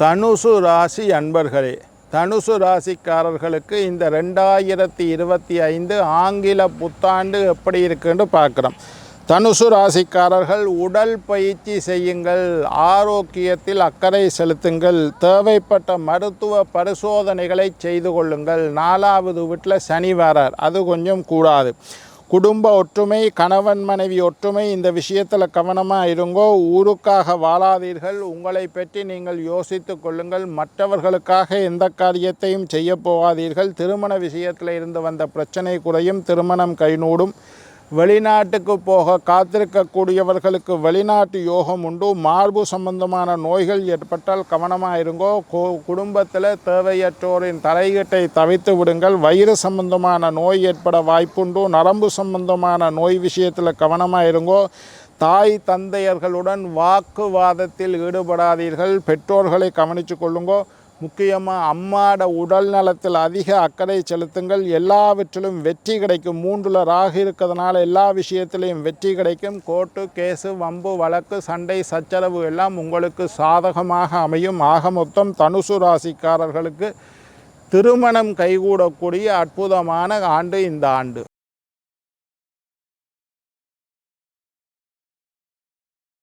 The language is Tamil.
தனுசு ராசி அன்பர்களே தனுசு ராசிக்காரர்களுக்கு இந்த ரெண்டாயிரத்தி இருபத்தி ஐந்து ஆங்கில புத்தாண்டு எப்படி இருக்குன்னு பார்க்குறோம். தனுசு ராசிக்காரர்கள் உடல் பயிற்சி செய்யுங்கள் ஆரோக்கியத்தில் அக்கறை செலுத்துங்கள் தேவைப்பட்ட மருத்துவ பரிசோதனைகளை செய்து கொள்ளுங்கள். நாலாவது வீட்டில் சனி வரார் அது கொஞ்சம் கூடாது. குடும்ப ஒற்றுமை கணவன் மனைவி ஒற்றுமை இந்த விஷயத்தில் கவனமாக இருங்கோ. ஊருக்காக வாழாதீர்கள். உங்களை பற்றி நீங்கள் யோசித்து கொள்ளுங்கள். மற்றவர்களுக்காக எந்த காரியத்தையும் செய்ய போகாதீர்கள். திருமண விஷயத்தில் இருந்து வந்த பிரச்சனை குறையும். திருமணம் கைநூடும் வெளிநாட்டுக்கு போக காத்திருக்கக்கூடியவர்களுக்கு வெளிநாட்டு யோகம் உண்டு. மார்பு சம்பந்தமான நோய்கள் ஏற்பட்டால் கவனமாக இருங்கோ குடும்பத்தில் தேவையற்றோரின் தலையீட்டை தவித்து விடுங்கள். வயிறு சம்பந்தமான நோய் ஏற்பட வாய்ப்புண்டு. நரம்பு சம்பந்தமான நோய் விஷயத்தில் கவனமாக இருங்கோ தாய் தந்தையர்களுடன் வாக்குவாதத்தில் ஈடுபடாதீர்கள். பெற்றோர்களை கவனித்து கொள்ளுங்கோ முக்கியமாக அம்மாட உடல் நலத்தில் அதிக அக்கறை செலுத்துங்கள். எல்லாவற்றிலும் வெற்றி கிடைக்கும். மூன்றில் ராகு இருக்கிறதுனால எல்லா விஷயத்திலையும் வெற்றி கிடைக்கும். கோர்ட்டு கேஸு வம்பு வழக்கு சண்டை சச்சரவு எல்லாம் உங்களுக்கு சாதகமாக அமையும். ஆக மொத்தம் தனுசு ராசிக்காரர்களுக்கு திருமணம் கைகூடக்கூடிய அற்புதமான ஆண்டு இந்த ஆண்டு.